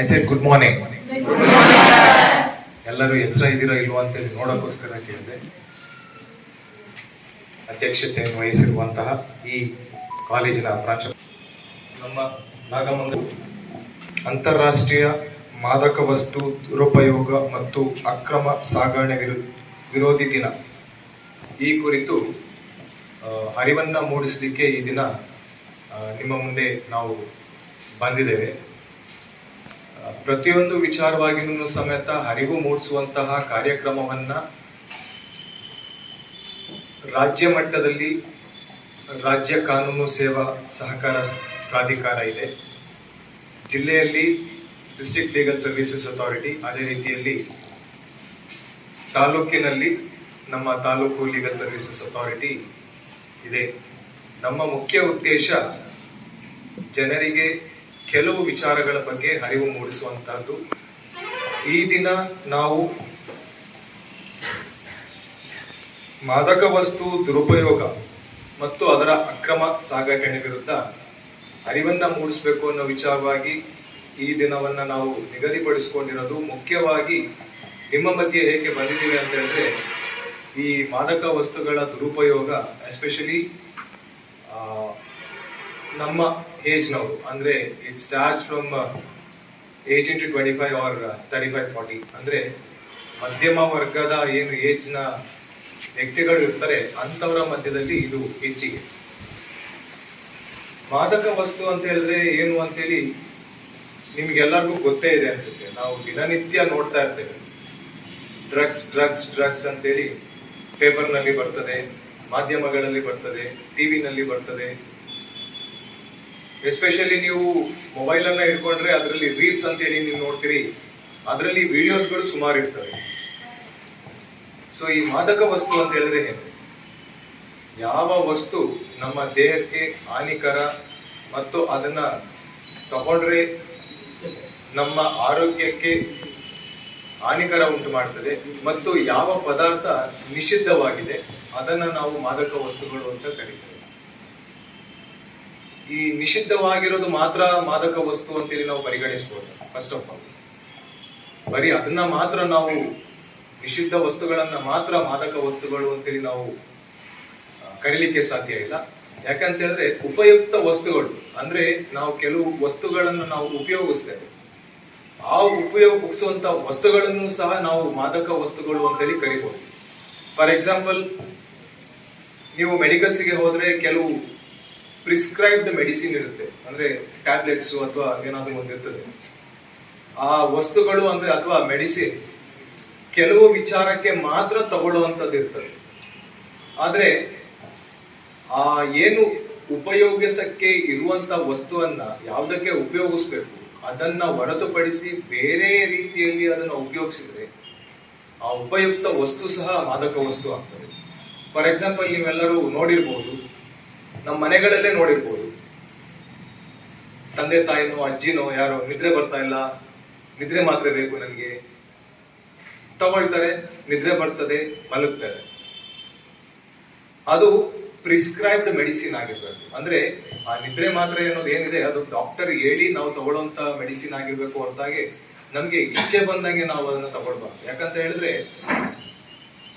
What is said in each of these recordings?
I said good morning ಎಲ್ಲರೂ ಎಚ್ಚರ ಇದ್ದೀರಾ ಇಲ್ವಾ ಅಂತೇಳಿ ನೋಡೋಕ್ಕೋಸ್ಕರ ಕೇಳಿದೆ. ಅಧ್ಯಕ್ಷತೆಯನ್ನು ವಹಿಸಿರುವಂತಹ ಈ ಕಾಲೇಜಿನ ಪ್ರಾಂಶ ನಮ್ಮ ನಾಗಮಂಗಲ ಅಂತಾರಾಷ್ಟ್ರೀಯ ಮಾದಕ ವಸ್ತು ದುರುಪಯೋಗ ಮತ್ತು ಅಕ್ರಮ ಸಾಗಣೆ ವಿರು ವಿರೋಧಿ ದಿನ. ಈ ಕುರಿತು ಅರಿವನ್ನ ಮೂಡಿಸಲಿಕ್ಕೆ ಈ ದಿನ ನಿಮ್ಮ ಮುಂದೆ ನಾವು ಬಂದಿದ್ದೇವೆ. ಪ್ರತಿಯೊಂದು ವಿಚಾರವಾಗಿನೂ ಸಮೇತ ಅರಿವು ಮೂಡಿಸುವಂತಹ ಕಾರ್ಯಕ್ರಮವನ್ನ ರಾಜ್ಯ ಮಟ್ಟದಲ್ಲಿ ರಾಜ್ಯ ಕಾನೂನು ಸೇವಾ ಸಹಕಾರ ಪ್ರಾಧಿಕಾರ ಇದೆ. ಜಿಲ್ಲೆಯಲ್ಲಿ ಡಿಸ್ಟ್ರಿಕ್ಟ್ ಲೀಗಲ್ ಸರ್ವಿಸಸ್ ಅಥಾರಿಟಿ ಅದೇ ರೀತಿಯಲ್ಲಿ ತಾಲೂಕಿನಲ್ಲಿ ನಮ್ಮ ತಾಲೂಕು ಲೀಗಲ್ ಸರ್ವಿಸಸ್ ಅಥಾರಿಟಿ ಇದೆ. ನಮ್ಮ ಮುಖ್ಯ ಉದ್ದೇಶ ಜನರಿಗೆ ಕೆಲವು ವಿಚಾರಗಳ ಬಗ್ಗೆ ಅರಿವು ಮೂಡಿಸುವಂತಹದ್ದು. ಈ ದಿನ ನಾವು ಮಾದಕ ವಸ್ತು ದುರುಪಯೋಗ ಮತ್ತು ಅದರ ಅಕ್ರಮ ಸಾಗಾಟಣೆ ವಿರುದ್ಧ ಅರಿವನ್ನ ಮೂಡಿಸಬೇಕು ಅನ್ನೋ ವಿಚಾರವಾಗಿ ಈ ದಿನವನ್ನ ನಾವು ನಿಗದಿಪಡಿಸಿಕೊಂಡಿರೋದು. ಮುಖ್ಯವಾಗಿ ನಿಮ್ಮ ಮಧ್ಯೆ ಏಕೆ ಬಂದಿದ್ದೀವಿ ಅಂತ ಹೇಳಿದ್ರೆ, ಈ ಮಾದಕ ವಸ್ತುಗಳ ದುರುಪಯೋಗ ಎಸ್ಪೆಷಲಿ ನಮ್ಮ ಏಜ್ ಏಜ್ನವರು ಅಂದ್ರೆ it starts from eighteen to twenty five or thirty five forty ಅಂದ್ರೆ ಮಧ್ಯಮ ವರ್ಗದ ಏನು ಏಜ್ನ ವ್ಯಕ್ತಿಗಳು ಇರ್ತಾರೆ, ಅಂಥವರ ಮಧ್ಯದಲ್ಲಿ ಇದು ಹೆಚ್ಚಿಗೆ. ಮಾದಕ ವಸ್ತು ಅಂತ ಹೇಳಿದ್ರೆ ಏನು ಅಂತೇಳಿ ನಿಮ್ಗೆಲ್ಲರಿಗೂ ಗೊತ್ತೇ ಇದೆ ಅನ್ಸುತ್ತೆ. ನಾವು ದಿನನಿತ್ಯ ನೋಡ್ತಾ ಇರ್ತೇವೆ. ಡ್ರಗ್ಸ್ ಡ್ರಗ್ಸ್ ಡ್ರಗ್ಸ್ ಅಂತೇಳಿ ಪೇಪರ್ನಲ್ಲಿ ಬರ್ತದೆ, ಮಾಧ್ಯಮಗಳಲ್ಲಿ ಬರ್ತದೆ, ಟಿವಿನಲ್ಲಿ ಬರ್ತದೆ ಎಸ್ಪೆಷಲಿ ನೀವು ಮೊಬೈಲ್ ಅನ್ನ ಇಟ್ಕೊಂಡ್ರೆ ಅದರಲ್ಲಿ ರೀಲ್ಸ್ ಅಂತೇಳಿ ನೀವು ನೋಡ್ತೀರಿ, ಅದರಲ್ಲಿ ವಿಡಿಯೋಸ್ಗಳು ಸುಮಾರು ಇರ್ತವೆ. ಸೊ ಈ ಮಾದಕ ವಸ್ತು ಅಂತ ಹೇಳಿದ್ರೆ ಯಾವ ವಸ್ತು ನಮ್ಮ ದೇಹಕ್ಕೆ ಹಾನಿಕರ ಮತ್ತು ಅದನ್ನ ತಗೊಂಡ್ರೆ ನಮ್ಮ ಆರೋಗ್ಯಕ್ಕೆ ಹಾನಿಕರ ಉಂಟು ಮಾಡ್ತದೆ ಮತ್ತು ಯಾವ ಪದಾರ್ಥ ನಿಷಿದ್ಧವಾಗಿದೆ, ಅದನ್ನ ನಾವು ಮಾದಕ ವಸ್ತುಗಳು ಅಂತ ಕರೀತೇವೆ. ಈ ನಿಷಿದ್ಧವಾಗಿರೋದು ಮಾತ್ರ ಮಾದಕ ವಸ್ತು ಅಂತೇಳಿ ನಾವು ಪರಿಗಣಿಸ್ಬೋದು ಫಸ್ಟ್ ಆಫ್ ಆಲ್ ಬರೀ ಅದನ್ನ ಮಾತ್ರ ನಾವು ನಿಷಿದ್ಧ ವಸ್ತುಗಳನ್ನ ಮಾತ್ರ ಮಾದಕ ವಸ್ತುಗಳು ಅಂತೇಳಿ ನಾವು ಕರೀಲಿಕ್ಕೆ ಸಾಧ್ಯ ಇಲ್ಲ. ಯಾಕಂತ ಹೇಳಿದ್ರೆ ಉಪಯುಕ್ತ ವಸ್ತುಗಳು, ಅಂದ್ರೆ ನಾವು ಕೆಲವು ವಸ್ತುಗಳನ್ನು ನಾವು ಉಪಯೋಗಿಸ್ತೇವೆ. ಆ ಉಪಯೋಗಿಸುವಂತ ವಸ್ತುಗಳನ್ನು ಸಹ ನಾವು ಮಾದಕ ವಸ್ತುಗಳು ಅಂತೇಳಿ ಕರಿಬಹುದು ಫಾರ್ ಎಕ್ಸಾಂಪಲ್ ನೀವು ಮೆಡಿಕಲ್ಸ್ಗೆ ಹೋದ್ರೆ ಕೆಲವು ಪ್ರಿಸ್ಕ್ರೈಬ್ಡ್ ಮೆಡಿಸಿನ್ ಇರುತ್ತೆ. ಅಂದ್ರೆ ಟ್ಯಾಬ್ಲೆಟ್ಸ್ ಅಥವಾ ಏನಾದ್ರೂ ಒಂದು ಇರ್ತದೆ. ಆ ವಸ್ತುಗಳು ಅಂದ್ರೆ ಅಥವಾ ಮೆಡಿಸಿನ್ ಕೆಲವು ವಿಚಾರಕ್ಕೆ ಮಾತ್ರ ತಗೊಳ್ಳುವಂಥದ್ದು ಇರ್ತದೆ. ಆದ್ರೆ ಆ ಏನು ಉಪಯೋಗಿಸಕ್ಕೆ ಇರುವಂತ ವಸ್ತುವನ್ನ ಯಾವುದಕ್ಕೆ ಉಪಯೋಗಿಸ್ಬೇಕು, ಅದನ್ನ ಹೊರತುಪಡಿಸಿ ಬೇರೆ ರೀತಿಯಲ್ಲಿ ಅದನ್ನ ಉಪಯೋಗಿಸಿದ್ರೆ ಆ ಉಪಯುಕ್ತ ವಸ್ತು ಸಹ ಮಾದಕ ವಸ್ತು ಆಗ್ತದೆ. ಫಾರ್ ಎಕ್ಸಾಂಪಲ್ ನೀವೆಲ್ಲರೂ ನೋಡಿರ್ಬೋದು ನಮ್ಮ ಮನೆಗಳಲ್ಲೇ ನೋಡಿರ್ಬೋದು. ತಂದೆ ತಾಯಿನೋ, ಅಜ್ಜಿನೋ, ಯಾರೋ, ನಿದ್ರೆ ಬರ್ತಾ ಇಲ್ಲ. ನಿದ್ರೆ ಮಾತ್ರ ಬೇಕು ನನಗೆ. ತಗೊಳ್ತಾರೆ, ನಿದ್ರೆ ಬರ್ತದೆ, ಮಲಗ್ತಾರೆ. ಅದು ಪ್ರಿಸ್ಕ್ರೈಬ್ಡ್ ಮೆಡಿಸಿನ್ ಆಗಿರ್ಬೇಕು. ಅಂದ್ರೆ ಆ ನಿದ್ರೆ ಮಾತ್ರೆ ಅನ್ನೋದು ಏನಿದೆ, ಅದು ಡಾಕ್ಟರ್ ಹೇಳಿ ನಾವು ತಗೊಳ್ಳೋಂತ ಮೆಡಿಸಿನ್ ಆಗಿರ್ಬೇಕು ಹೊರತಾಗಿ ನಮ್ಗೆ ಇಚ್ಛೆ ಬಂದಂಗೆ ನಾವು ಅದನ್ನ ತಗೊಳ್ಬಾರ್ದು. ಯಾಕಂತ ಹೇಳಿದ್ರೆ,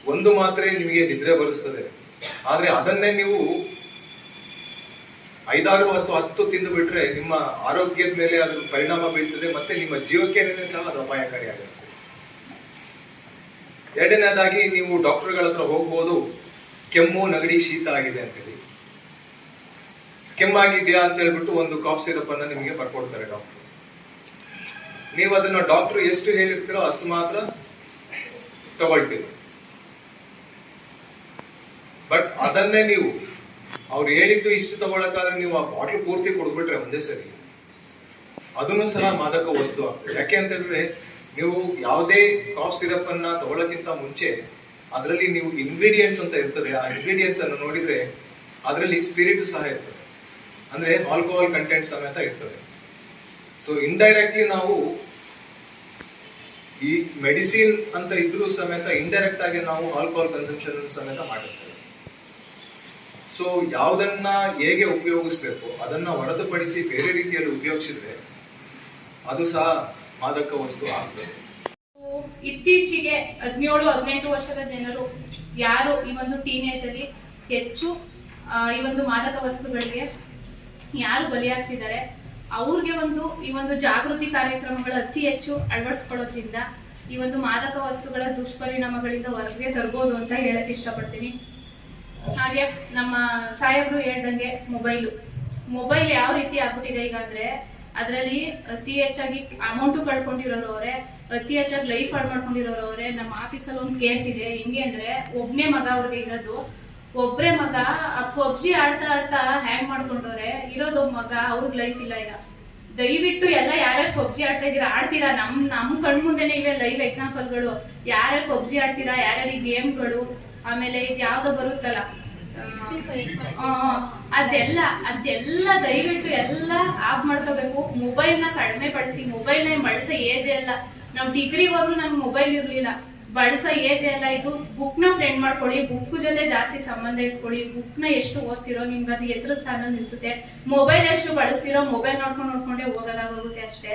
ಒಂದು ಮಾತ್ರೆ ನಿಮಗೆ ನಿದ್ರೆ ಬರಿಸ್ತದೆ. ಆದ್ರೆ ಅದನ್ನೇ ನೀವು ಐದಾರು ಅಥವಾ ಹತ್ತು ತಿಂದು ಬಿಟ್ರೆ ನಿಮ್ಮ ಆರೋಗ್ಯದ ಮೇಲೆ ಅದು ಪರಿಣಾಮ ಬೀಳ್ತದೆ, ಮತ್ತೆ ನಿಮ್ಮ ಜೀವಕ್ಕೆ ಸಹ ಅದು ಅಪಾಯಕಾರಿಯಾಗುತ್ತೆ ಎರಡನೇದಾಗಿ ನೀವು ಡಾಕ್ಟರ್ಗಳ ಹತ್ರ ಹೋಗ್ಬೋದು, ಕೆಮ್ಮು, ನಗಡಿ, ಶೀತ ಆಗಿದೆ ಅಂತೇಳಿ. ಕೆಮ್ಮಾಗಿದೆಯಾ ಅಂತ ಹೇಳ್ಬಿಟ್ಟು ಒಂದು ಕಾಫ್ ಸಿರಪ್ ಅನ್ನ ನಿಮಗೆ ಬರ್ಕೊಡ್ತಾರೆ ಡಾಕ್ಟರ್. ನೀವು ಅದನ್ನ ಡಾಕ್ಟರ್ ಎಷ್ಟು ಹೇಳಿರ್ತೀರೋ ಅಷ್ಟು ಮಾತ್ರ ತಗೊಳ್ತೀರಿ. ಬಟ್ ಅದನ್ನೇ ನೀವು ಅವ್ರು ಹೇಳಿದ್ದು ಇಷ್ಟು ತಗೊಳಕಾದ್ರೆ ನೀವು ಆ ಬಾಟ್ಲ್ ಪೂರ್ತಿ ಕೊಡ್ಬಿಟ್ರೆ ಒಂದೇ ಸರಿ. ಅದನ್ನು ಸಹ ಮಾದಕ ವಸ್ತು ಆಗ್ತದೆ. ಯಾಕೆ ಅಂತ ಹೇಳಿದ್ರೆ ನೀವು ಯಾವುದೇ ಕಾಫ್ ಸಿರಪ್ ಅನ್ನ ಮುಂಚೆ ಅದರಲ್ಲಿ ನೀವು ಇಂಗ್ರೀಡಿಯೆಂಟ್ಸ್ ಅಂತ ಇರ್ತದೆ, ಆ ಇಂಗ್ರೀಡಿಯೆಂಟ್ಸ್ ಅನ್ನು ನೋಡಿದ್ರೆ ಅದರಲ್ಲಿ ಸ್ಪಿರಿಟ್ ಸಹ ಇರ್ತದೆ. ಅಂದ್ರೆ ಆಲ್ಕೋಹಾಲ್ ಕಂಟೆಂಟ್ ಸಮೇತ ಇರ್ತದೆ. ಸೊ ಇಂಡೈರೆಕ್ಟ್ಲಿ ನಾವು ಈ ಮೆಡಿಸಿನ್ ಅಂತ ಇದ್ರೂ ಸಮೇತ ಇಂಡೈರೆಕ್ಟ್ ಆಗಿ ನಾವು ಆಲ್ಕೋಹಾಲ್ ಕನ್ಸಂಪ್ಷನ್ ಸಮೇತ ಮಾಡಿರ್ತೇವೆ. ಸೊ ಯಾವುದನ್ನ ಹೇಗೆ ಉಪಯೋಗಿಸ್ಬೇಕು? ಅದನ್ನ ಹೊರತುಪಡಿಸಿ ಬೇರೆ ರೀತಿಯಲ್ಲಿ ಉಪಯೋಗಿಸಿದ್ರೆ ಅದು ಸಹ ಮಾದಕ ವಸ್ತು ಆಗ್ತದೆ ಇತ್ತೀಚೆಗೆ ಹದಿನೇಳು, ಹದಿನೆಂಟು ವರ್ಷದ ಜನರು ಯಾರು ಈ ಒಂದು ಟೀನೇಜ್ ಅಲ್ಲಿ ಹೆಚ್ಚು ಈ ಒಂದು ಮಾದಕ ವಸ್ತುಗಳಿಗೆ ಯಾರು ಬಲಿಯಾಗ್ತಿದ್ದಾರೆ, ಅವ್ರಿಗೆ ಒಂದು ಈ ಒಂದು ಜಾಗೃತಿ ಕಾರ್ಯಕ್ರಮಗಳು ಅತಿ ಹೆಚ್ಚು ಅಳವಡಿಸ್ಕೊಳ್ಳೋದ್ರಿಂದ ಈ ಒಂದು ಮಾದಕ ವಸ್ತುಗಳ ದುಷ್ಪರಿಣಾಮಗಳಿಂದ ಹೊರಗೆ ತರ್ಬೋದು ಅಂತ ಹೇಳಕ್ ಇಷ್ಟಪಡ್ತೀನಿ. ಹಾಗೆ ನಮ್ಮ ಸಾಹೇಬ್ರು ಹೇಳ್ದಂಗೆ ಮೊಬೈಲು ಮೊಬೈಲ್ ಯಾವ ರೀತಿ ಆಗ್ಬಿಟ್ಟಿದೆ ಈಗ ಅಂದ್ರೆ ಅದರಲ್ಲಿ ಅತಿ ಹೆಚ್ಚಾಗಿ ಅಮೌಂಟು ಕಳ್ಕೊಂಡಿರೋರು ಅವರೇ ಅತಿ ಹೆಚ್ಚಾಗಿ ಲೈಫ್ ಹಾಳು ಮಾಡ್ಕೊಂಡಿರೋರು ಅವರೇ, ನಮ್ಮ ಆಫೀಸಲ್ಲಿ ಒಂದು ಕೇಸ್ ಇದೆ. ಹೆಂಗೆ ಅಂದ್ರೆ ಒಬ್ನೇ ಮಗ ಅವ್ರಿಗೆ ಇರೋದು. ಒಬ್ರೇ ಮಗ ಪಬ್ಜಿ ಆಡ್ತಾ ಆಡ್ತಾ ಹ್ಯಾಂಗ್ ಮಾಡ್ಕೊಂಡವ್ರೆ, ಇರೋದು ಮಗ, ಅವ್ರಿಗೆ ಲೈಫ್ ಇಲ್ಲ ಈಗ. ದಯವಿಟ್ಟು ಎಲ್ಲ ಯಾರ್ಯಾರು ಪಬ್ಜಿ ಆಡ್ತಾ ಇದೀರಾ ಆಡ್ತೀರಾ? ನಮ್ ನಮ್ ಕಣ್ ಮುಂದೆನೆ ಇವೆ ಲೈವ್ ಎಕ್ಸಾಂಪಲ್ಗಳು ಯಾರ್ಯಾರು ಪಬ್ಜಿ ಆಡ್ತೀರಾ? ಯಾರ್ಯಾರು ಗೇಮ್ಗಳು ಆಮೇಲೆ ಇದು ಯಾವ್ದೋ ಬರುತ್ತಲ್ಲ ಅದೆಲ್ಲ ಅದೆಲ್ಲ ದಯವಿಟ್ಟು ಎಲ್ಲ ಆಫ್ ಮಾಡ್ಕೋಬೇಕು. ಮೊಬೈಲ್ನ ಕಡಿಮೆ ಬಳಸಿ ಮೊಬೈಲ್ನ ಬಳಸೋ ಏಜ್ ಎಲ್ಲ ನಮ್ ಡಿಗ್ರಿ ಹೋದ್ರು ನನ್ ಮೊಬೈಲ್ ಇರ್ಲಿಲ್ಲ. ಬಳಸೋ ಏಜ್ ಎಲ್ಲ ಇದು ಬುಕ್ನ ಫ್ರೆಂಡ್ ಮಾಡ್ಕೊಳ್ಳಿ ಬುಕ್ ಜೊತೆ ಜಾಸ್ತಿ ಸಂಬಂಧ ಇಟ್ಕೊಳ್ಳಿ ಬುಕ್ನ ಎಷ್ಟು ಓದ್ತಿರೋ ನಿಮ್ಗೆ ಅದು ಎದುರು ಸ್ಥಾನ ನಿಲ್ಸುತ್ತೆ. ಮೊಬೈಲ್ ಎಷ್ಟು ಬಳಸ್ತಿರೋ ಮೊಬೈಲ್ ನೋಡ್ಕೊಂಡು ನೋಡ್ಕೊಂಡೆ ಹೋಗೋದಾಗೋಗುತ್ತೆ ಅಷ್ಟೇ.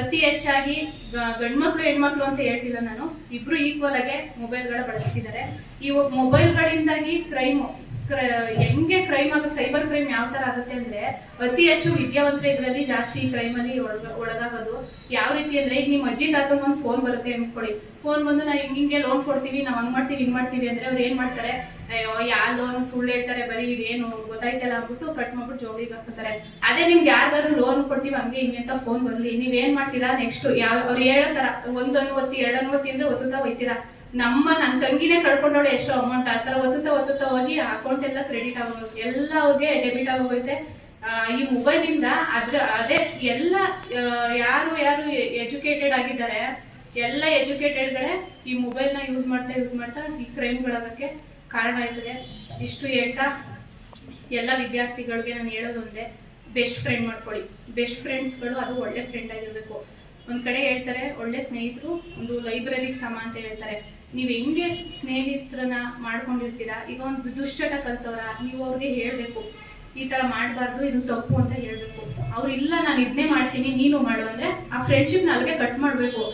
ಅತಿ ಹೆಚ್ಚಾಗಿ ಗಂಡ್ಮಕ್ಳು, ಹೆಣ್ಮಕ್ಳು ಅಂತ ಹೇಳ್ತಿಲ್ಲ ನಾನು, ಇಬ್ರು ಈಕ್ವಲ್ ಆಗಿ ಮೊಬೈಲ್ಗಳ ಬಳಸ್ತಿದ್ದಾರೆ ಈ ಮೊಬೈಲ್ಗಳಿಂದಾಗಿ ಕ್ರೈಮ್ ಹೆಂಗೆ ಕ್ರೈಮ್ ಆಗುತ್ತೆ ಸೈಬರ್ ಕ್ರೈಮ್ ಯಾವ ತರ ಆಗುತ್ತೆ ಅಂದ್ರೆ ಅತಿ ಹೆಚ್ಚು ವಿದ್ಯಾವಂತರ ಇದರಲ್ಲಿ ಜಾಸ್ತಿ ಕ್ರೈಮ್ ಅಲ್ಲಿ ಒಳಗ- ಒಳಗಾಗೋದು. ಯಾವ ರೀತಿ ಅಂದ್ರೆ ಈಗ ನಿಮ್ ಅಜ್ಜಿ ತಾತಂಗ್ ಒಂದು ಫೋನ್ ಬರುತ್ತೆ ಅನ್ಕೊಳ್ಳಿ. ಫೋನ್ ಬಂದು ನಾವು ಹಿಂಗ್ ಹಿಂಗೆ ಲೋನ್ ಕೊಡ್ತೀವಿ, ನಾವ್ ಹಂಗ್ ಮಾಡ್ತೀವಿ, ಹಿಂಗ್ ಮಾಡ್ತೀವಿ ಅಂದ್ರೆ ಅವ್ರು ಏನ್ ಮಾಡ್ತಾರೆ, ಅಯ್ಯೋ, ಯಾ ಲೋನ್ ಸುಳ್ಳು ಹೇಳ್ತಾರೆ, ಬರೀ ಇದೇನು ಗೊತ್ತಾಯ್ತಲ್ಲ ಅಂದ್ಬಿಟ್ಟು ಕಟ್ ಮಾಡ್ಬಿಟ್ಟು ಜೋಡಿಗೆ ಹಾಕ್ತಾರೆ ಅದೇ ನಿಮ್ಗೆ ಯಾರಿಗಾದ್ರು ಲೋನ್ ಕೊಡ್ತೀವಿ, ಹಂಗೆ ಹಿಂಗೆ ಅಂತ ಫೋನ್ ಬರ್ಲಿ. ನೀವ್ ಏನ್ ಮಾಡ್ತೀರಾ ನೆಕ್ಸ್ಟ್ ಯಾವ, ಅವ್ರು ಹೇಳೋ ತರ ಒಂದೊಂದು ಒತ್ತಿ ಎರಡನ್ನು ಒತ್ತಿ ಅಂದ್ರೆ ಒತ್ತುತ್ತಾ ಹೋಯ್ತೀರಾ. ನಮ್ಮ ನನ್ನ ತಂಗಿನೇ ಕಳ್ಕೊಂಡವಳೆ ಎಷ್ಟು ಅಮೌಂಟ್ ಆ ತರ ಒತ್ತುತ್ತಾ ಒತ್ತುತ್ತಾ ಹೋಗಿ ಅಕೌಂಟ್ ಎಲ್ಲ ಕ್ರೆಡಿಟ್ ಆಗೋಗುತ್ತೆ ಎಲ್ಲ ಅವ್ರಿಗೆ ಡೆಬಿಟ್ ಆಗೋಗುತ್ತೆ. ಈ ಮೊಬೈಲ್ ಇಂದ ಅದ್ರ ಅದೇ ಎಲ್ಲ ಯಾರು ಯಾರು ಎಜುಕೇಟೆಡ್ ಆಗಿದ್ದಾರೆ, ಎಲ್ಲ ಎಜುಕೇಟೆಡ್ಗಳೇ ಈ ಮೊಬೈಲ್ನ ಯೂಸ್ ಮಾಡ್ತಾ ಯೂಸ್ ಮಾಡ್ತಾ ಈ ಕ್ರೈಮ್ಗಳಾಗಕ್ಕೆ ಕಾರಣ ಆಯ್ತದೆ. ಇಷ್ಟು ಹೇಳ್ತಾ ಎಲ್ಲ ವಿದ್ಯಾರ್ಥಿಗಳಿಗೆ ನಾನು ಹೇಳೋದೊಂದೇ ಬೆಸ್ಟ್ ಫ್ರೆಂಡ್ ಮಾಡ್ಕೊಳ್ಳಿ. ಬೆಸ್ಟ್ ಫ್ರೆಂಡ್ಸ್ಗಳು ಅದು ಒಳ್ಳೆ ಫ್ರೆಂಡ್ ಆಗಿರ್ಬೇಕು. ಒಂದ್ ಕಡೆ ಹೇಳ್ತಾರೆ, ಒಳ್ಳೆ ಸ್ನೇಹಿತರು, ಒಂದು ಲೈಬ್ರರಿ ಸಮ ಅಂತ ಹೇಳ್ತಾರೆ. ನೀವ್ ಹೆಂಗೆ ಸ್ನೇಹಿತರನ್ನ ಮಾಡ್ಕೊಂಡಿರ್ತೀರಾ? ಈಗ ಒಂದು ದುಶ್ಚಟ ಕಲ್ತವ್ರ, ನೀವು ಅವ್ರಿಗೆ ಹೇಳ್ಬೇಕು. ಈ ತರ ಮಾಡಬಾರ್ದು, ಇದು ತಪ್ಪು ಅಂತ ಹೇಳ್ಬೇಕು. ಅವ್ರು, ಇಲ್ಲ, ನಾನು ಇದನ್ನೇ ಮಾಡ್ತೀನಿ, ನೀನು ಮಾಡು ಅಂದ್ರೆ ಆ ಫ್ರೆಂಡ್ಶಿಪ್ ಅಲ್ಲಿಗೆ ಕಟ್ ಮಾಡ್ಬೇಕು.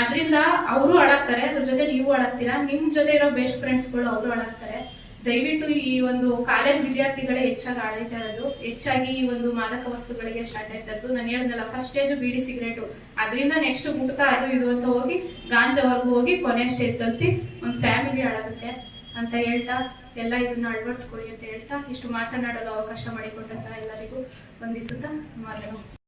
ಅದ್ರಿಂದ ಅವರು ಹಾಳಾಗ್ತಾರೆ ಅದ್ರ ಜೊತೆ ನೀವು ಹಾಳಾಗ್ತೀರಾ ನಿಮ್ ಜೊತೆ ಇರೋ ಬೆಸ್ಟ್ ಫ್ರೆಂಡ್ಸ್ಗಳು ಅವರು ಹಾಳಾಗ್ತಾರೆ ದಯವಿಟ್ಟು ಈ ಒಂದು ಕಾಲೇಜ್ ವಿದ್ಯಾರ್ಥಿಗಳೇ ಹೆಚ್ಚಾಗಿ ಆಡಳಿತ ಇರೋದು ಹೆಚ್ಚಾಗಿ ಈ ಒಂದು ಮಾದಕ ವಸ್ತುಗಳಿಗೆ ಸ್ಟಾರ್ಟ್ ಆಯ್ತಾ ನಾನು ಹೇಳ್ದಲ್ಲ ಫಸ್ಟ್ ಸ್ಟೇಜ್ ಬಿಡಿ ಸಿಗರೇಟು ಅದರಿಂದ ನೆಕ್ಸ್ಟ್ ಗುಟ್ಕ ಅದು ಇದು ಅಂತ ಹೋಗಿ, ಗಾಂಜಾವರೆಗೂ ಹೋಗಿ ಕೊನೆ ಸ್ಟೇಜ್ ತಲುಪಿ ಒಂದು ಫ್ಯಾಮಿಲಿ ಹಾಳಾಗುತ್ತೆ ಅಂತ ಹೇಳ್ತಾ, ಎಲ್ಲ ಇದನ್ನ ಅಳವಡಿಸ್ಕೊಳ್ಳಿ ಅಂತ ಹೇಳ್ತಾ, ಇಷ್ಟು ಮಾತನಾಡಲು ಅವಕಾಶ ಮಾಡಿಕೊಟ್ಟಂತ ಎಲ್ಲರಿಗೂ ವಂದಿಸುತ್ತಾ ಮಾತನಾಡ